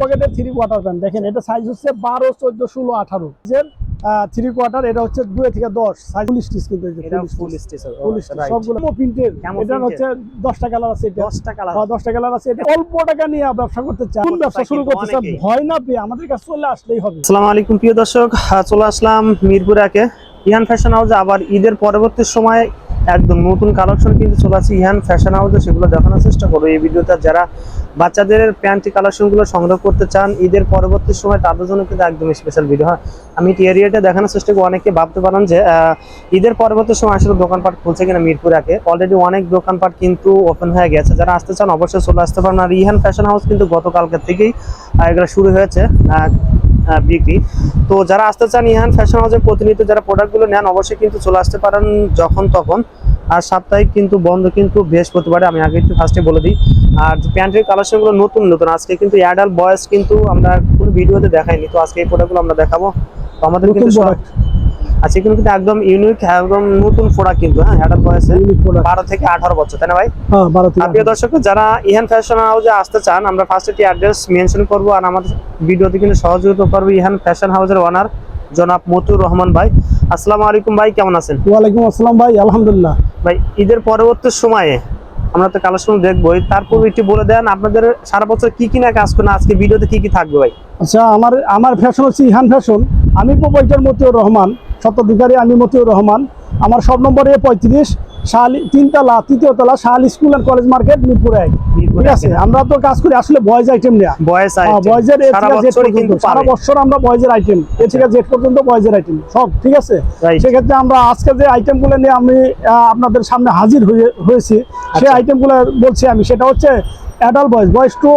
পকেটের three quarter pant দেখেন এটা সাইজ হচ্ছে বারো চোদ্দ ষোলো আঠারো। থ্রি কোয়ার্টার এটা হচ্ছে দুই থেকে দশ। সাইজ ফুল স্টিচ কিন্তু সবগুলো প্রিন্টের এটা হচ্ছে দশটা কালার আছে দশটা কালার হ্যাঁ, দশটা কালার আছে এটা। অল্প টাকা নিয়ে ব্যবসা করতে চান। কোন ব্যবসা শুরু করতে চান ভয় না পেয়ে আমাদের কাছে চলে আসলেই হবে। আসসালামু আলাইকুম প্রিয় দর্শক। চলে আসলাম মিরপুরাকে ইহান ফ্যাশন হাউসে আবার ঈদের পরবর্তী সময় একদম নতুন কালেকশন কিন্তু চলে আসছে ইহান ফ্যাশন হাউসে সেগুলো দেখানোর চেষ্টা করব। এই ভিডিওতে যারা বাচ্চাদের প্যান্টি কালেকশনগুলো সংগ্রহ করতে চান, ঈদের পরবর্তী সময় তাদের জন্য কিন্তু একদম স্পেশাল ভিডিও হয়? আমি এরিয়াটা দেখানোর চেষ্টা করি অনেকে ভাবতে পারেন যে ঈদের পরবর্তী সময় আসলে দোকানপাট খুলছে কিনা মিরপুরাকে অলরেডি অনেক দোকানপাট কিন্তু ওপেন হয়ে গেছে। যারা আসতে চান, অবশ্যই চলে আসতে পারেন। আর ইহান ফ্যাশন হাউস কিন্তু গতকালকে থেকেই এগুলো শুরু হয়েছে। বিক্রি। তো যারা আসতে চান ইহান ফ্যাশন হাউসের প্রতিনিয়ত যারা প্রোডাক্টগুলো নেন অবশ্যই কিন্তু চলে আসতে পারেন যখন তখন। আর সাপ্তাহিক কিন্তু বন্ধ কিন্তু বৃহস্পতিবারে আমি আগে একটু ফার্স্টে বলে দিই। আর প্যান্টের কালেকশনগুলো নতুন নতুন আজকে কিন্তু অ্যাডাল্ট বয়স কিন্তু আমরা কোনো ভিডিওতে দেখাইনি তো আজকে এই প্রোডাক্টগুলো আমরা দেখাবো। তো আমাদের কিন্তু আচ্ছা এগুলো কিন্তু একদম ইউনিক একদম নতুন প্রোডাক্ট কিন্তু হ্যাঁ বয়সে। বারো থেকে আঠারো বছর তাই না ভাই? হ্যাঁ প্রিয় দর্শক যারা ইহান ফ্যাশন হাউসে আসতে চান আমরা ফার্স্ট একটি অ্যাড্রেস মেনশন করব আর আমাদের ভিডিওতে কিন্তু সহযোগিতা করবে ইহান ফ্যাশন হাউসের ওনার জনাব মতুর রহমান ভাই। আসসালামু আলাইকুম ভাই কেমন আছেন? ওয়ালাইকুম আসসালাম ভাই আলহামদুলিল্লাহ। ভাই ঈদের পরবর্তী সময়ে আমরা তো কালেকশন দেখবোই তারপর একটু বলে দেন আপনাদের সারা বছর কি কি না কাজ করেন আজকে ভিডিওতে কি কি থাকবে ভাই? আচ্ছা আমার আমার ফ্যাশন হচ্ছে ইহান ফ্যাশন আমি প্রোপাইটার মতিউর রহমান স্বত্বাধিকারী আমি মতিউর রহমান। আমার সব নম্বরে পঁয়ত্রিশ শাহালি তিনতলা তৃতীয় তলা Shahali school and college market Mirpur এক। ঠিক আছে? আমরা তো কাজ করি আসলে বয়েজ আইটেম বয়স বয়েজের সারা পর্যন্ত কিন্তু বছর আমরা বয়েজের আইটেম এ থেকে জেড পর্যন্ত বয়েজের আইটেম সব ঠিক আছে? সেক্ষেত্রে আমরা আজকে যে আইটেমগুলো নিয়ে আমি আপনাদের সামনে হাজির হয়ে হয়েছি সেই আচ্ছা। আইটেমগুলো বলছি আমি সেটা হচ্ছে adult boys boys to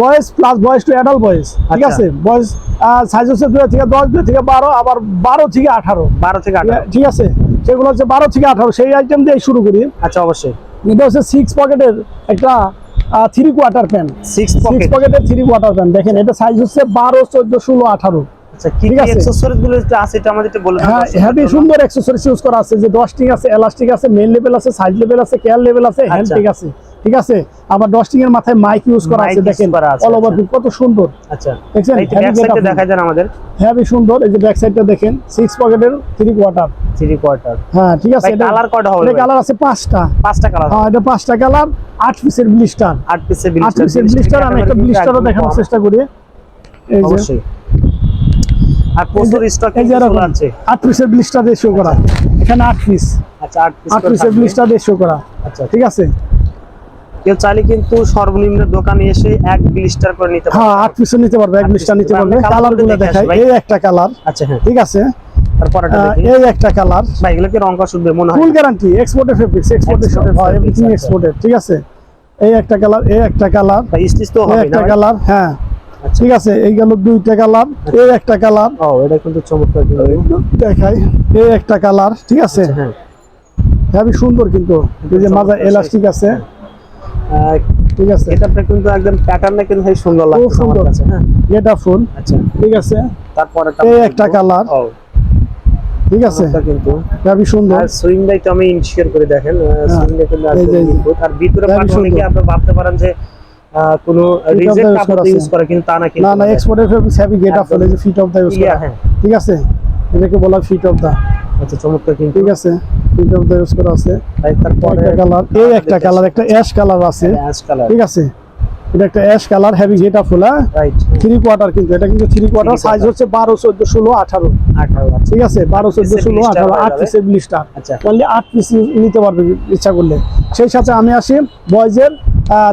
boys plus boys to adult boys ঠিক আচ্ছা। আছে? বয়েজ সাইজ হচ্ছে দুই থেকে দশ দুই থেকে বারো আবার বারো থেকে আঠারো। বারো থেকে আঠারো। ঠিক আছে? সেগুলো হচ্ছে বারো থেকে আঠারো সেই আইটেম দিয়ে শুরু করি। আচ্ছা অবশ্যই। এটা হচ্ছে সিক্স পকেটের একটা three quarter pant six six পকেটের থ্রি কোয়ার্টার প্যান্ট দেখেন এটা সাইজ হচ্ছে বারো চোদ্দ ষোলো আঠারো। আচ্ছা হ্যাঁ। সুন্দর অ্যাক্সেসরিজ ইউজ করা আছে যে আছে এলাস্টিক আছে মেন লেভেল আছে লেভেল আছে কেয়ার লেভেল আছে হ্যান্ড আচ্ছা। আছে। ঠিক আছে? আবার ডস্টিং এর মাথায় মাইক ইউজ করা আছে দেখেন অল ওভার আচ্ছা। কত সুন্দর। আচ্ছা। দেখছেন? এই ব্যাক সাইডটা দেখাই দেন আমাদের। হেভি সুন্দর এই যে ব্যাক সাইডটা দেখেন সিক্স পকেটের থ্রি কোয়ার্টার থ্রি কোয়ার্টার হ্যাঁ ঠিক আছে ভাই কালার কয়টা হবে ভাই? কালার আছে পাঁচটা। পাঁচটা কালার হ্যাঁ এটা পাঁচটা কালার আট পিসের ব্লিস্টার আট পিসের আট পিসের ব্লিস্টার আমি একটা ব্লিস্টারও দেখানোর চেষ্টা করি। এই যে। অবশ্যই। আর প্রচুর স্টক এই যে এরকম আছে। আট পিসের ব্লিস্টার দিয়ে শো করা। এখানে আট পিস আচ্ছা আট পিস আট পিসের ব্লিস্টার দিয়ে শো করা। আচ্ছা। ঠিক আছে? কেউ চাইলে কিন্তু সর্বনিম্ন দোকানে এসে এক ব্লিস্টার করে নিতে পারে হ্যাঁ আট নিতে পারবে এক ব্লিস্টার নিতে পারবে। পারবে। কালারগুলো দেখে দেখাই এই একটা কালার আচ্ছা হ্যাঁ। ঠিক আছে? তারপরটা এই একটা কালার ভাই এগুলো কি রং করা শুধু মনে হয় ফুল গ্যারান্টি এক্সপোর্টের ফেব্রিক্স এক্সপোর্টের হয় এভরিথিং আচ্ছা। এক্সপোর্টেড ঠিক আছে? এই একটা কালার এই একটা কালার স্টিচ তো হবে না একটা কালার হ্যাঁ। আচ্ছা। ঠিক আছে এই গেল দুইটা কালার এই একটা কালার ও এটা কিন্তু চমৎকার দেখাই এই একটা কালার ঠিক আছে? হ্যাঁ। হেভি সুন্দর কিন্তু এই যে মাজা এলাস্টিক আছে। আহ, ঠিক আছে। এটা কিন্তু একদম প্যাটার্নটা কিন্তু ভাই সুন্দর লাগছে আমার কাছে। হ্যাঁ এটা ফুল। আচ্ছা। ঠিক আছে। তারপরে এই একটা কালার। ঠিক আছে। কিন্তু হেভি সুন্দর। আর সুইং লাইট আমি ইনশিওর করে দেখেন সুইং লাইট কিন্তু এই যে, একদম এই যে। নিখুঁত। আর ভিতরে পার্ট অনেকে আপনি ভাবতে পারেন যে কোনো রিজেক্ট use ইউজ করে কিন্তু তা না কিন্তু না না এক্সপোর্টের ফেব্রিক্স হেভি গেট আপ একদম। যে ফিট অফ দা ইউজ করা। হ্যাঁ। ঠিক আছে? এটাকে বলা ফিট অফ দা আচ্ছা চমৎকার কিন্তু। ঠিক আছে। ফিট ইউজ করা আছে তারপরে একটা কালার এই একটা কালার একটা অ্যাশ কালার আছে। অ্যাশ কালার ঠিক আছে? এটা একটা ash colour heavy get up three quarter কিন্তু এটা কিন্তু থ্রি কোয়ার্টার সাইজ হচ্ছে বারো চোদ্দ ষোলো আঠারো। আঠারো আচ্ছা। ঠিক আছে? বারো চোদ্দ ষোলো আঠারো আট যাবে। পিসের আচ্ছা। অনলি আট পিস নিতে পারবে ইচ্ছা করলে। সেই সাথে আমি আসি বয়েজের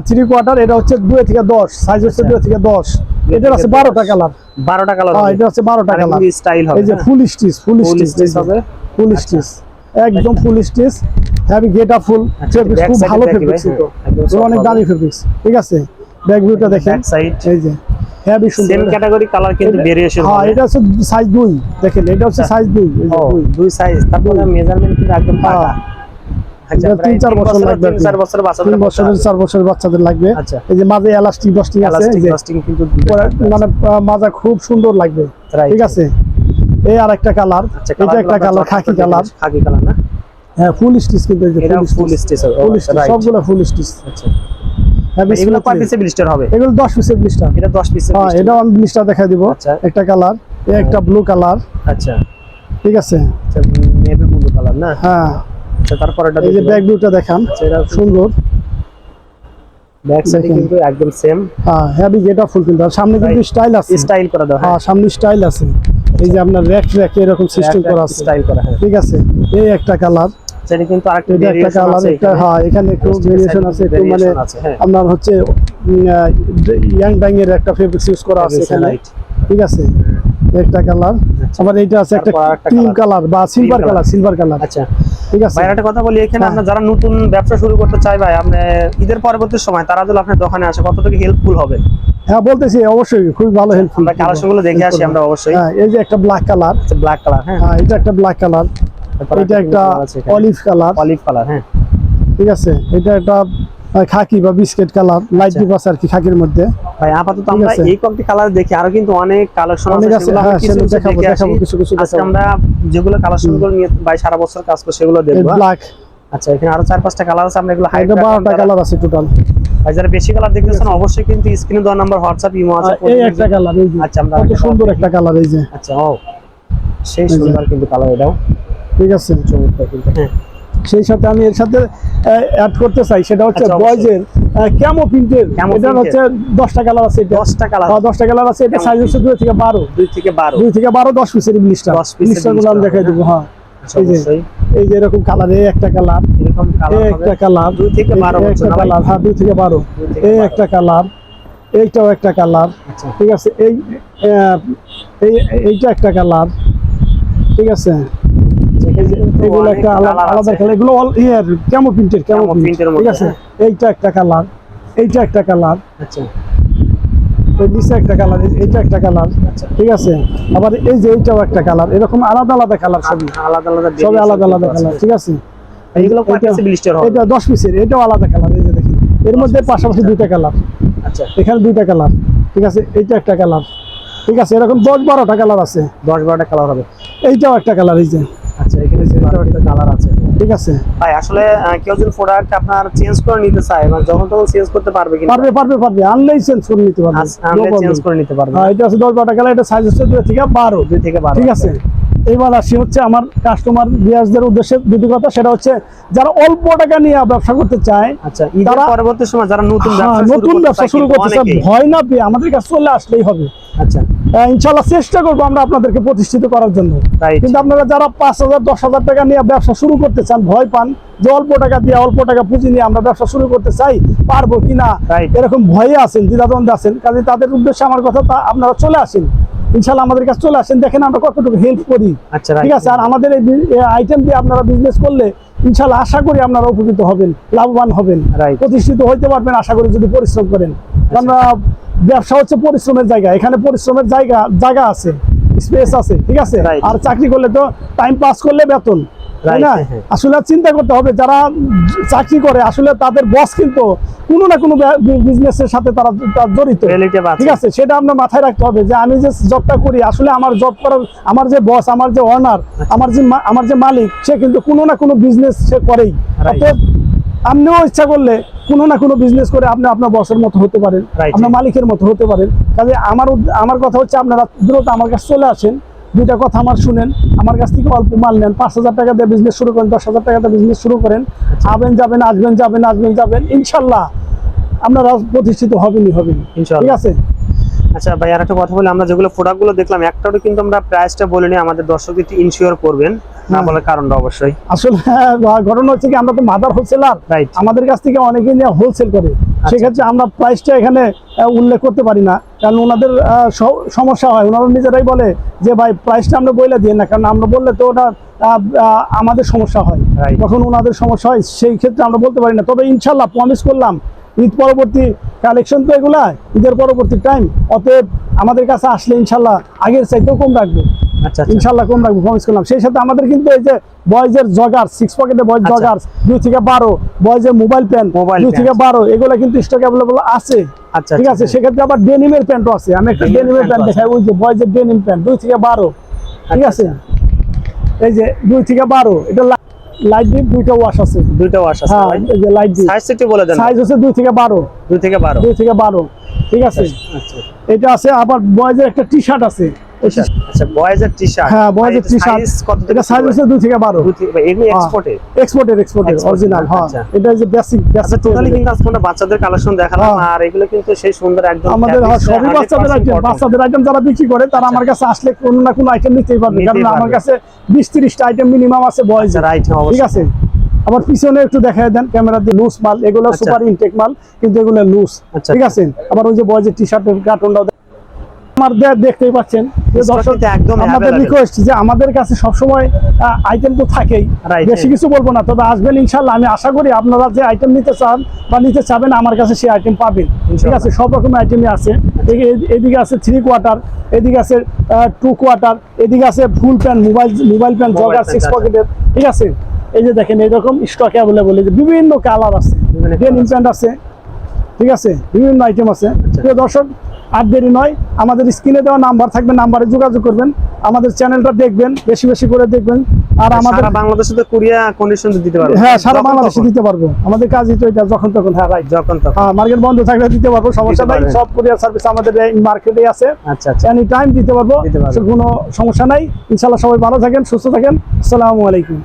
থ্রি কোয়ার্টার এটা হচ্ছে দুই থেকে দশ। সাইজ হচ্ছে আচ্ছা। দুই থেকে দশ। এটার থেকে আছে বারোটা কালার বারোটা কালার হ্যাঁ এটা হচ্ছে বারোটা কালার স্টাইল হবে এই যে হ্যাঁ? Full stitch full stitch full. Stitch একদম full stitch heavy get full আচ্ছা, খুব ভালো ফেব্রিক্স তো অনেক দামি ফেব্রিক্স ঠিক আছে? ব্যাক ভিউটা দেখেন। সাইড এই যে হ্যাভি সুন্দর। সেম ক্যাটাগরি কালার কিন্তু ভেরিয়েশন হ্যাঁ এটা হচ্ছে সাইজ দুই দেখেন এটা হচ্ছে আচ্ছা। সাইজ দুই এই যে দুই। সাইজ তারপরে। মেজারমেন্ট কিন্তু একদম পাকা। হ্যাঁ। আচ্ছা এটা প্রায় তিন চার বছর লাগবে তিন চার বছর বাচ্চাদের বছরের চার বছরের বাচ্চাদের লাগবে। আচ্ছা। এই যে মাঝে এলাস্টিক আছে মানে মাজা খুব সুন্দর লাগবে. ঠিক আছে? এই আর একটা কালার। আচ্ছা এটা একটা কালার খাকি কালার। খাকি কালার না? হ্যাঁ ফুল স্টিচ কিন্তু এটা ফুল স্টিচ। ফুল স্টিচ সবগুলো ফুল স্টিচ। আচ্ছা। এগুলো কয় lace। ব্লিস্টার হবে? এগুলো দশ পিসের ব্লিস্টার এটা 10 পিসের হ্যাঁ এটাও আমি ব্লিস্টার দেখা দিব। আচ্ছা। একটা কালার একটা ব্লু কালার। আচ্ছা। ঠিক আছে? আচ্ছা নেভি ব্লু কালার না? হ্যাঁ। আচ্ছা তারপর এটা এই যে ব্যাক ভিউটা দেখান। আচ্ছা এটা সুন্দর। ব্যাক সাইডে কিন্তু একদম সেম হ্যাঁ হেভি ফুল কিন্তু। সামনে কিন্তু স্টাইল আছে। স্টাইল করা দাও হ্যাঁ। সামনে স্টাইল আছে। এই যে আপনার র্যাক র্যাক এরকম সিস্টেম করা আছে। স্টাইল করা হ্যাঁ। ঠিক আছে? এই একটা কালার সেটা কিন্তু আরেকটা একটা কালার একটা হ্যাঁ এখানে একটু ভেরিয়েশন আছে একটু মানে হ্যাঁ। আপনার হচ্ছে ইয়াং ব্যাং এর একটা ফেব্রিক্স ইউজ করা আছে এখানে। ঠিক আছে? একটা কালার আবার এইটা আছে একটা ক্রিম কালার বা সিলভার। কালার সিলভার কালার আচ্ছা। ঠিক আছে? ভাই একটা কথা বলি এখানে হ্যাঁ। আপনার যারা নতুন ব্যবসা শুরু করতে চায় ভাই আপনি ঈদের পরবর্তী সময় তারা যদি আপনার দোকানে আসে কতটুকু হেল্পফুল হবে? হ্যাঁ বলতেছি অবশ্যই খুবই ভালো হেল্পফুল আমরা কালেকশনগুলো দেখে আসি আমরা অবশ্যই। হ্যাঁ এই যে একটা ব্ল্যাক কালার ব্ল্যাক কালার হ্যাঁ। এটা একটা ব্ল্যাক কালার এটা একটা অলিভ কালার অলিভ কালার হ্যাঁ। ঠিক আছে এটা একটা খাকি বা বিস্কিট কালার লাইট আচ্ছা। ডিপ আছে আর কি খাকির মধ্যে। ভাই আপাতত আমরা এই কয়েকটি কালার দেখি আরও কিন্তু অনেক কালেকশন আছে হ্যাঁ, সেগুলো দেখাবো, দেখাবো, কিছু কিছু আজকে। আমরা যেগুলো কালেকশনগুলো নিয়ে ভাই সারা বছর কাজ করে সেগুলো দেখব? ব্ল্যাক আচ্ছা এখানে আরও চার পাঁচটা কালার আছে আমরা এগুলো হাইড এটা বারোটা কালার আছে টোটাল ভাই যারা বেশি কালার দেখতেছেন অবশ্যই কিন্তু স্ক্রিনে দেওয়া নাম্বার হোয়াটসঅ্যাপ ইমো আছে এই একটা কালার এই যে। আচ্ছা আমরা কত সুন্দর একটা কালার এই যে। আচ্ছা ও সেই। সুন্দর কিন্তু কালার এটাও। ঠিক আছে। চমৎকার কিন্তু। হ্যাঁ। সেই সাথে আমি এর সাথে অ্যাড করতে চাই সেটা হচ্ছে বয়েজের ক্যামো প্রিন্টের এটা। হচ্ছে দশটা কালার আছে এটা। দশটা কালার হ্যাঁ, দশটা কালার আছে। এটা সাইজ হচ্ছে দুই থেকে বারো। দুই থেকে বারো। দুই থেকে বারো দশ পিসের ব্লিস্টার 10 piece এর ব্লিস্টারগুলো আমি দেখাই দেবো হ্যাঁ। এই যে অবশ্যই। এই যে এরকম কালার একটা কালার এরকম একটা কালার দুই থেকে বারো কালার হ্যাঁ দুই থেকে বারো। এই একটা কালার এইটাও একটা কালার আচ্ছা। ঠিক আছে? এই এইটা একটা কালার ঠিক আছে? এগুলো একটা আলাদা। কালার এগুলো অল ইয়ার ক্যামো প্রিন্টের ক্যামো Camo প্রিন্ট print এর ঠিক আছে। এইটা একটা কালার এইটা একটা কালার আচ্ছা। ওই নিচে একটা কালার এইটা একটা কালার আচ্ছা। ঠিক আছে? আবার এই যে এইটাও একটা কালার এরকম আলাদা আলাদা কালার সবই আলাদা আলাদা সবই আলাদা আলাদা কালার ঠিক আছে? এইগুলো এটা- দশ পিসের এটাও আলাদা কালার এই যে দেখেন। এর মধ্যে পাশাপাশি দুইটা কালার আচ্ছা। এখানে দুইটা কালার ঠিক আছে? এইটা একটা কালার ঠিক আছে? এরকম দশ বারোটা কালার আছে। দশ বারোটা কালার হবে। এইটাও একটা কালার এই যে। আচ্ছা এখানে একটা কালার আছে। ঠিক আছে? ভাই আসলে কেউ যদি প্রোডাক্ট আপনার চেঞ্জ করে নিতে চায় মানে যখন তখন চেঞ্জ করতে পারবে কিন্তু পারবে পারবে পারবে। আনলেই চেঞ্জ করে নিতে পারবে। আনলে No চেঞ্জ করে নিতে পারবে। হ্যাঁ, এটা আছে দশ বারোটা কালার এটা সাইজ হচ্ছে দুই থেকে বারো। দুই থেকে বারো ঠিক আছে? এবার আসি হচ্ছে আমার কাস্টমার বিয়াসদের উদ্দেশ্যে। দুটি কথা সেটা হচ্ছে যারা অল্প টাকা নিয়ে ব্যবসা করতে চায় আচ্ছা তারা- পরবর্তী সময় যারা নতুন হ্যাঁ, ব্যবসা শুরু করতে চায় শুরু করতে চায় ভয় না পেয়ে আমাদের কাছে চলে আসলেই হবে। আচ্ছা। ইনশাল্লাহ চেষ্টা করব আমরা আপনাদেরকে প্রতিষ্ঠিত করার জন্য। কিন্তু আপনারা যারা পাঁচ হাজার দশ হাজার টাকা নিয়ে ব্যবসা শুরু করতে চান ভয় পান যে অল্প টাকা দিয়ে অল্প টাকা পুঁজি নিয়ে আমরা ব্যবসা শুরু করতে চাই পারব কিনা এরকম ভয়ে আছেন দ্বিধাদ্বন্দ্বে আছেন কাজে তাদের উদ্দেশ্যে আমার কথা তা আপনারা চলে আসেন। ইনশাল্লাহ আমাদের কাছে চলে আসেন। দেখেন আমরা কতটুকু হেল্প করি। আচ্ছা ঠিক আছে? আর আমাদের এই আইটেম দিয়ে আপনারা বিজনেস করলে ইনশাল্লাহ আশা করি আপনারা উপকৃত হবেন লাভবান হবেন। প্রতিষ্ঠিত হইতে পারবেন আশা করি যদি পরিশ্রম করেন। আমরা ব্যবসা হচ্ছে পরিশ্রমের জায়গা। এখানে পরিশ্রমের জায়গা জায়গা আছে স্পেস আছে ঠিক আছে? আর চাকরি করলে তো টাইম পাস করলে বেতন তাই না? হ্যাঁ। আসলে চিন্তা করতে হবে যারা চাকরি করে আসলে তাদের বস কিন্তু কোনো না কোনো বিজনেসের সাথে তারা জড়িত। ঠিক আছে? সেটা আপনার মাথায় রাখতে হবে যে আমি যে জবটা করি আসলে আমার জব করার আমার যে বস আমার যে অনার আমার যে আমার যে মালিক সে কিন্তু কোনো না কোনো বিজনেস সে করেই. অতএব আপনিও ইচ্ছা করলে কোনো না কোনো বিজনেস করে আপনি আপনার বসের মতো হতে পারেন আপনার মালিকের মতো হতে পারেন। কাজে আমার আমার কথা হচ্ছে আপনারা দ্রুত আমার কাছে চলে আসেন দুইটা কথা আমার শুনেন আমার কাছ থেকে অল্প মাল নেন পাঁচ হাজার টাকা দিয়ে বিজনেস শুরু করেন দশ হাজার টাকা দিয়ে বিজনেস শুরু করেন আবেন যাবেন আসবেন যাবেন আসবেন যাবেন ইনশাল্লাহ আপনারা প্রতিষ্ঠিত হবেনই হবেন ঠিক আছে? আচ্ছা ভাই আর একটা কথা বলি আমরা যেগুলো প্রোডাক্টগুলো দেখলাম একটাও কিন্তু আমরা প্রাইসটা বলিনি আমাদের দর্শক একটু ইনশিওর করবেন না। বলার কারণটা অবশ্যই। আসলে ঘটনা হচ্ছে কি আমরা তো মাদার হোলসেলার Right. আমাদের কাছ থেকে অনেকে নিয়ে হোলসেল করে। সেক্ষেত্রে আমরা প্রাইসটা এখানে উল্লেখ করতে পারি না। কারণ ওনাদের সমস্যা হয়। ওনারা নিজেরাই বলে যে ভাই প্রাইসটা আমরা বলে দিই না। কারণ আমরা বললে তো ওটা আমাদের সমস্যা হয়। তখন ওনাদের সমস্যা হয় সেই ক্ষেত্রে আমরা বলতে পারি না। তবে ইনশাল্লাহ প্রমিস করলাম ঈদ পরবর্তী কালেকশন তো এগুলা ঈদের পরবর্তী টাইম অতএব আমাদের কাছে আসলে ইনশাল্লাহ আগের চাইতেও কম রাখব। আচ্ছা আচ্ছা। ইনশাল্লাহ কম রাখব প্রমিস করলাম। সেই সাথে আমাদের কিন্তু এই যে বয়েজের জগার সিক্স পকেটে বয়েজ। জগার দুই থেকে বারো বয়েজের মোবাইল প্যান্ট দুই থেকে বারো এগুলো কিন্তু স্টক অ্যাভেলেবল আছে। আচ্ছা ঠিক আছে? সেক্ষেত্রে আবার ডেনিমের প্যান্টও আছে। আমি একটা ডেনিমের প্যান্ট। দেখাই ওই যে বয়েজের ডেনিম প্যান্ট দুই থেকে বারো। ঠিক আছে? এই যে দুই থেকে বারো এটা লাইট ডিপ দুইটা ওয়াশ আছে। দুইটা ওয়াশ আছে। হ্যাঁ এই যে লাইট ডিপ সাইজ একটু বলে দেন। সাইজ হচ্ছে দুই থেকে বারো। দুই থেকে বারো। দুই থেকে বারো। ঠিক আছে? আচ্ছা এটা আছে আবার বয়েজের একটা টি শার্ট আছে। আচ্ছা বয়েজের টি শার্ট হ্যাঁ বয়েজের টি শার্ট কত এটা সাইজ হচ্ছে দুই থেকে বারো। দুই থেকে এগুলো হ্যাঁ। অরিজিনাল হ্যাঁ। আচ্ছা। এটা যে বেসিক আচ্ছা বেসিক টোটালি কিন্তু আজকে আমরা বাচ্চাদের কালেকশন দেখালাম। আর এগুলো কিন্তু সেই সুন্দর একদম আমাদের fabrics এ সবই বাচ্চাদের আইটেম বাচ্চাদের আইটেম যারা বিক্রি করে তারা আমার কাছে আসলে কোনো না কোনো আইটেম নিতেই পারবে। কারণ আমার কাছে বিশ তিরিশটা আইটেম মিনিমাম আছে বয়েজ যারা আইটেম ঠিক আছে? আবার পিছনে একটু দেখায় দেন ক্যামেরা দিয়ে লুজ মাল এগুলো আচ্ছা। সুপার ইনটেক মাল কিন্তু এগুলো লুজ আচ্ছা, ঠিক আছে? আবার ওই যে বয়েজের টি শার্টের কার্টুনটাও দেখতেই পাচ্ছেন। যে দর্শক একদম আমাদের রিকোয়েস্ট যে আমাদের কাছে সবসময় আইটেম তো থাকেই। বেশি কিছু বলব না তবে আসবেন ইনশাল্লাহ আমি আশা করি আপনারা যে আইটেম নিতে চান বা নিতে চাবেন আমার কাছে সেই আইটেম পাবেন। ঠিক আছে? সব রকমের আইটেমই আছে। এদিকে আছে থ্রি কোয়ার্টার এদিকে আছে টু কোয়ার্টার এদিকে আছে full pant mobile mobile pant jogger six পকেটের ঠিক আছে? এই যে দেখেন এইরকম স্টক অ্যাভেলেবল এই যে বিভিন্ন কালার আছে। ডেনিম প্যান্ট আছে। ঠিক আছে? বিভিন্ন আইটেম আছে। আচ্ছা। প্রিয় দর্শক আর দেরি নয় আমাদের স্ক্রিনে দেওয়া নাম্বার থাকবে নাম্বারে যোগাযোগ করবেন। আমাদের চ্যানেলটা দেখবেন বেশি বেশি করে দেখবেন। আর আমাদের বাংলাদেশে তো কুরিয়া কন্ডিশন দিতে পারব। হ্যাঁ সারা বাংলাদেশে দিতে পারব। আমাদের কাজই তো এটা যখন তখন। হ্যাঁ রাইট যখন তখন। হ্যাঁ মার্কেট বন্ধ থাকলে দিতে পারব সমস্যা নাই। সব কুরিয়ার সার্ভিস আমাদের এই মার্কেটে আছে। আচ্ছা আচ্ছা। এনি টাইম দিতে পারব কোনো সমস্যা নাই। ইনশাল্লাহ সবাই ভালো থাকেন সুস্থ থাকেন। আসসালামু আলাইকুম।